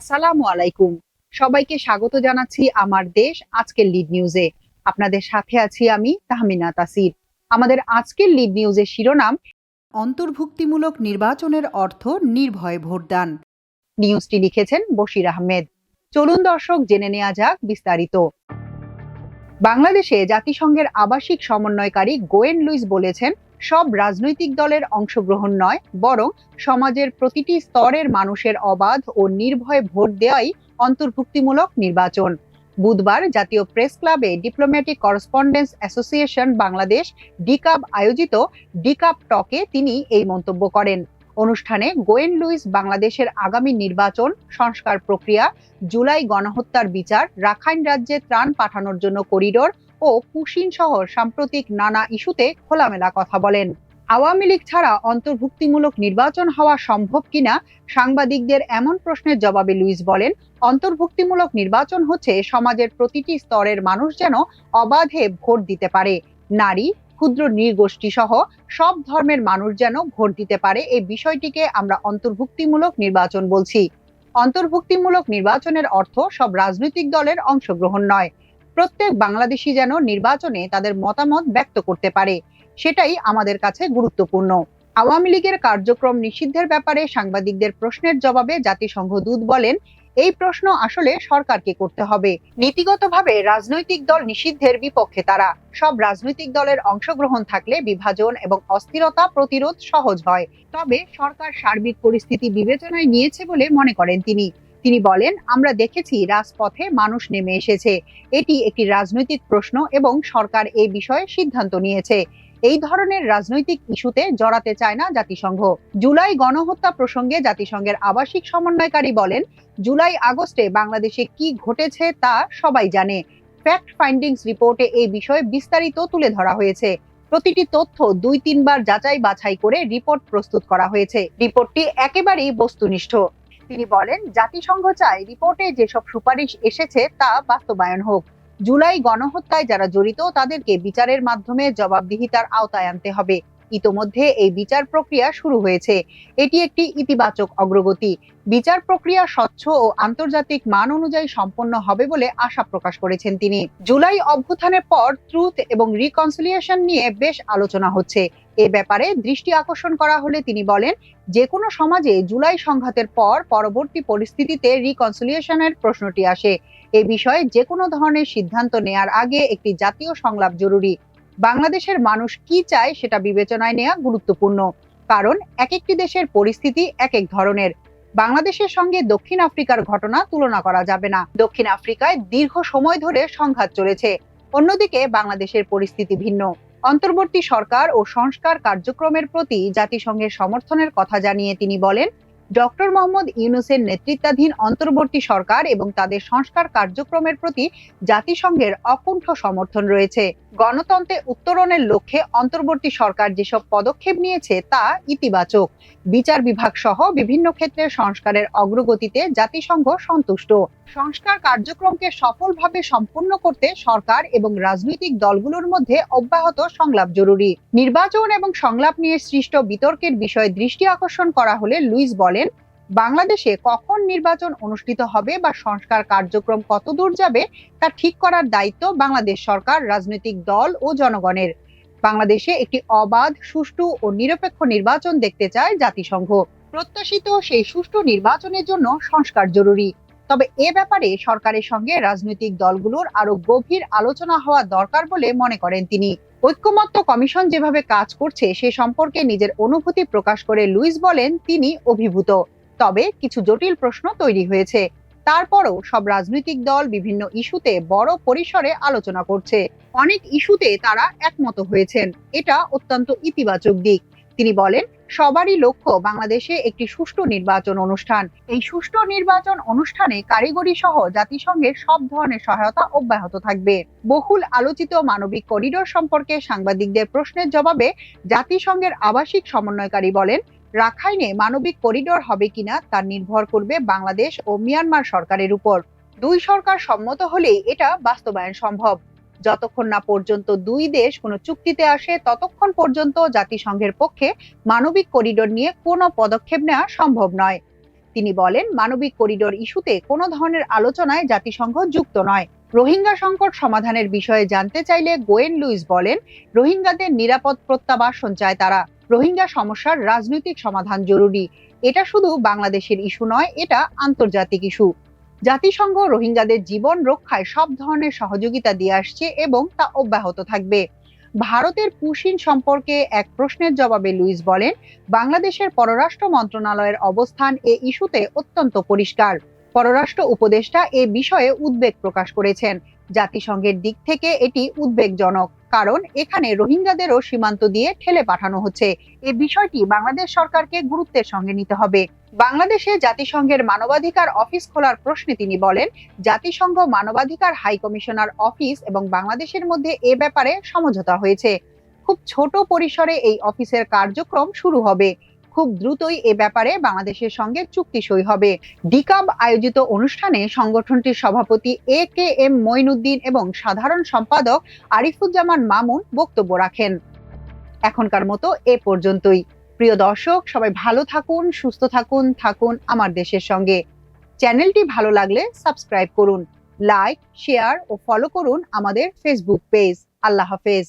আসসালামু আলাইকুম। সবাইকে স্বাগত জানাচ্ছি আমার দেশ আজকের লিড নিউজে আপনাদের সাথে আছি আমি তাহমিনা তাসির। আমাদের আজকের লিড নিউজের শিরোনাম, অন্তর্ভুক্তিমূলক নির্বাচনের অর্থ নির্ভয়ে ভোটদান। নিউজটি লিখেছেন বশির আহমেদ। চলুন দর্শক জেনে নেওয়া যাক বিস্তারিত। বাংলাদেশে জাতিসংঘের আবাসিক সমন্বয়কারী গোয়েন লুইস বলেছেন সব রাজনৈতিক দলের অংশগ্রহণ নয়, বরং সমাজের প্রতিটি স্তরের মানুষের অবাধ ও নির্ভয়ে ভোট দেওয়াই অন্তর্ভুক্তিমূলক নির্বাচন। বুধবার জাতীয় প্রেস ক্লাবে diplomatic correspondence association Bangladesh DCAB আয়োজিত ডিকাব টকে তিনি এই মন্তব্য করেন। অনুষ্ঠানে গোয়েন লুইস বাংলাদেশের আগামী নির্বাচন সংস্কার প্রক্রিয়া, জুলাই গণহত্যার বিচার, রাখাইন রাজ্যে ত্রাণ পাঠানোর জন্য করিডোর ও কুশিন সহ সাম্প্রতিক নানা ইস্যুতে খোলামেলা কথা বলেন। আওয়ামী লীগ ছাড়া অন্তর্ভুক্তিমূলক নির্বাচন হওয়া সম্ভব কিনা সাংবাদিকদের এমন প্রশ্নের জবাবে লুইস বলেন, অন্তর্ভুক্তিমূলক নির্বাচন হচ্ছে সমাজের প্রতিটি স্তরের মানুষ যেন অবাধে ভোট দিতে পারে। নারী, ক্ষুদ্র নৃগোষ্ঠী সহ সব ধর্মের মানুষ যেন ভোট দিতে পারে এই বিষয়টিকে আমরা অন্তর্ভুক্তিমূলক নির্বাচন বলছি। অন্তর্ভুক্তিমূলক নির্বাচনের অর্থ সব রাজনৈতিক দলের অংশগ্রহণ নয়। প্রত্যেক বাংলাদেশি যেন নির্বাচনে তাদের মতামত ব্যক্ত করতে পারে, সেটাই আমাদের কাছে গুরুত্বপূর্ণ। আওয়ামী লীগের কার্যক্রম নিষিদ্ধের ব্যাপারে সাংবাদিকদের প্রশ্নের জবাবে জাতিসংঘ দূত বলেন, এই প্রশ্ন আসলে সরকারকে করতে হবে। নীতিগতভাবে রাজনৈতিক দল নিষিদ্ধের বিপক্ষে তারা। সব রাজনৈতিক দলের অংশগ্রহণ থাকলে বিভাজন এবং অস্থিরতা প্রতিরোধ সহজ হয়। তবে সরকার সার্বিক পরিস্থিতি বিবেচনায় নিয়েছে বলে মনে করেন তিনি। তিনি বলেন, আমরা দেখেছি রাজপথে মানুষ নেমে এসেছে। এটি একটি রাজনৈতিক প্রশ্ন এবং সরকার এই বিষয়ে সিদ্ধান্ত নিয়েছে। এই ধরনের রাজনৈতিক ইস্যুতে জড়াতে চায় না জাতিসংঘ। জুলাই গণহত্যা প্রসঙ্গে জাতিসংঘের আবাসিক সমন্বয়কারী বলেন, জুলাই আগস্টে বাংলাদেশে কি ঘটেছে তা সবাই জানে। ফ্যাক্ট ফাইন্ডিংস রিপোর্টে এই বিষয়ে বিস্তারিত তুলে ধরা হয়েছে। প্রতিটি তথ্য দুই তিনবার যাচাই বাছাই করে রিপোর্ট প্রস্তুত করা হয়েছে। রিপোর্টটি একেবারেই বস্তুনিষ্ঠ। তিনি বলেন, জাতিসংঘ চায় রিপোর্টে যেসব সুপারিশ এসেছে তা বাস্তবায়ন হোক। জুলাই গণহত্যায় যারা জড়িত, তাদেরকে বিচারের মাধ্যমে জবাবদিহিতার আওতায় আনতে হবে। ইতোমধ্যে এই বিচার প্রক্রিয়া শুরু হয়েছে। এটি একটি ইতিবাচক অগ্রগতি। বিচার প্রক্রিয়া স্বচ্ছ ও আন্তর্জাতিক মান অনুযায়ী সম্পন্ন হবে বলে আশা প্রকাশ করেছেন তিনি। জুলাই অভ্যুত্থানের পর, ট্রুথ এবং রিকনসিলিয়েশন নিয়ে বেশ আলোচনা হচ্ছে। এ ব্যাপারে দৃষ্টি আকর্ষণ করা হলে তিনি বলেন যে কোনো সমাজে জুলাই সংঘাতের পর পরবর্তী পরিস্থিতিতে রিকনসিলিয়েশনের প্রশ্নটি আসে। এ বিষয়ে যে কোনো ধরনের সিদ্ধান্ত নেয়ার আগে একটি জাতীয় সংলাপ জরুরি। বাংলাদেশের মানুষ কি চায় সেটা বিবেচনায় নেওয়া গুরুত্বপূর্ণ। কারণ এক একটি দেশের পরিস্থিতি এক এক ধরনের। বাংলাদেশের সঙ্গে দক্ষিণ আফ্রিকার ঘটনা তুলনা করা যাবে না। দক্ষিণ আফ্রিকায় দীর্ঘ সময় ধরে সংঘাত চলেছে। অন্যদিকে বাংলাদেশের পরিস্থিতি ভিন্ন। অন্তর্বর্তী সরকার ও সংস্কার কার্যক্রমের প্রতি জাতিসংঘের সমর্থনের কথা জানিয়ে তিনি বলেন, ডক্টর মোহাম্মদ ইউনুসের নেতৃত্বাধীন অন্তর্বর্তী সরকার এবং তাদের সংস্কার কার্যক্রমের প্রতি জাতিসংঘের অকুণ্ঠ সমর্থন রয়েছে। গণতন্ত্রে উত্তরণের লক্ষ্যে অন্তর্বর্তী সরকার যেসব পদক্ষেপ নিয়েছে তা ইতিবাচক। বিচার বিভাগ সহ বিভিন্ন ক্ষেত্রে সংস্কারের অগ্রগতিতে জাতিসংঘ সন্তুষ্ট। সংস্কার কার্যক্রমকে সফলভাবে সম্পূর্ণ করতে সরকার এবং রাজনৈতিক দলগুলোর মধ্যে অব্যাহত সংলাপ জরুরি। নির্বাচন এবং সংলাপ নিয়ে সৃষ্ট বিতর্কের বিষয়ে দৃষ্টি আকর্ষণ করা হলে লুইস বলেন, বাংলাদেশে কখন নির্বাচন অনুষ্ঠিত হবে বা সংস্কার কার্যক্রম কত দূর যাবে তা ঠিক করার দায়িত্ব বাংলাদেশ সরকার, রাজনৈতিক দল ও জনগণের। বাংলাদেশে একটি অবাধ, সুষ্ঠু ও নিরপেক্ষ নির্বাচন দেখতে চায় জাতিসংঘ। প্রত্যাশিত সেই সুষ্ঠু নির্বাচনের জন্য সংস্কার জরুরি। তবে এ ব্যাপারে সরকারের সঙ্গে রাজনৈতিক দলগুলোর আরও গভীর আলোচনা হওয়া দরকার বলে মনে করেন তিনি। ঐক্যমত্য কমিশন যেভাবে কাজ করছে, সে সম্পর্কে নিজের অনুভূতি প্রকাশ করে লুইস বলেন তিনি অভিভূত। তবে কিছু জটিল প্রশ্ন তৈরি হয়েছে। তারপরও সব রাজনৈতিক দল বিভিন্ন ইস্যুতে বড় পরিসরে আলোচনা করছে। অনেক ইস্যুতে তারা একমত হয়েছেন। এটা অত্যন্ত ইতিবাচক দিক। তিনি বলেন, সবারই লক্ষ্য বাংলাদেশে একটি সুষ্ঠু নির্বাচন অনুষ্ঠান। এই সুষ্ঠু নির্বাচন অনুষ্ঠানে কারিগরি সহ জাতিসংঘের সব ধরনের সহায়তা অব্যাহত থাকবে। বহুল আলোচিত মানবিক করিডোর সম্পর্কে সাংবাদিকদের প্রশ্নের জবাবে জাতিসংঘের আবাসিক সমন্বয়কারী বলেন রাখাইনে মানবিক করিডোর হবে কিনা তা নির্ভর করবে বাংলাদেশ ও মিয়ানমার সরকারের উপর। দুই সরকার সম্মত হলেই এটা বাস্তবায়ন সম্ভব। যতক্ষণ না পর্যন্ত দুই দেশ কোনো চুক্তিতে আসে, ততক্ষণ পর্যন্ত জাতিসংঘের পক্ষে মানবিক করিডোর নিয়ে কোনো পদক্ষেপ নেওয়া সম্ভব নয়। তিনি বলেন, মানবিক করিডোর ইস্যুতে কোনো ধরনের আলোচনায় জাতিসংঘ যুক্ত নয়। রোহিঙ্গা সংকট সমাধানের বিষয়ে জানতে চাইলে গোয়েন লুইস বলেন, রোহিঙ্গাদের নিরাপদ প্রত্যাবাসন চায় তারা। রোহিঙ্গা সমস্যার রাজনৈতিক সমাধান জরুরি। এটা শুধু বাংলাদেশের ইস্যু নয়, এটা আন্তর্জাতিক ইস্যু। জাতিসংঘ রোহিঙ্গাদের জীবন রক্ষায় সব ধরনের সহযোগিতা দিয়ে আসছে এবং তা অব্যাহত থাকবে। ভারতের পুশিন সম্পর্কে এক প্রশ্নের জবাবে লুইস বলেন, বাংলাদেশের পররাষ্ট্র মন্ত্রণালয়ের অবস্থান এ ইস্যুতে অত্যন্ত পরিষ্কার। পররাষ্ট্র উপদেষ্টা এ বিষয়ে উদ্বেগ প্রকাশ করেছেন। জাতিসংঘের দিক থেকে এটি উদ্বেগজনক, কারণ এখানে রোহিঙ্গাদেরও সীমান্ত দিয়ে ঠেলে পাঠানো হচ্ছে। এ বিষয়টি বাংলাদেশ সরকারকে গুরুত্বের সঙ্গে নিতে হবে। বাংলাদেশে জাতিসংঘের মানবাধিকার অফিস খোলার প্রশ্নে তিনি বলেন, জাতিসংঘ মানবাধিকার হাই কমিশনার অফিস এবং বাংলাদেশের মধ্যে এ ব্যাপারে সমঝোতা হয়েছে। খুব ছোট পরিসরে এই অফিসের কার্যক্রম শুরু হবে। খুব দ্রুতই এ ব্যাপারে বাংলাদেশের সঙ্গে চুক্তি সই হবে। ডিকাব আয়োজিত অনুষ্ঠানে সংগঠনটির সভাপতি এ কে এম মঈনুদ্দিন এবং সাধারণ সম্পাদক আরিফুজ্জামান মামুন বক্তব্য রাখেন। এখনকার মতো এ পর্যন্তই। প্রিয় দর্শক, সবাই ভালো থাকুন, সুস্থ থাকুন থাকুন আমার দেশের সঙ্গে। চ্যানেলটি ভালো লাগলে সাবস্ক্রাইব করুন, লাইক, শেয়ার ও ফলো করুন আমাদের ফেসবুক পেজ আল্লাহ হাফেজ।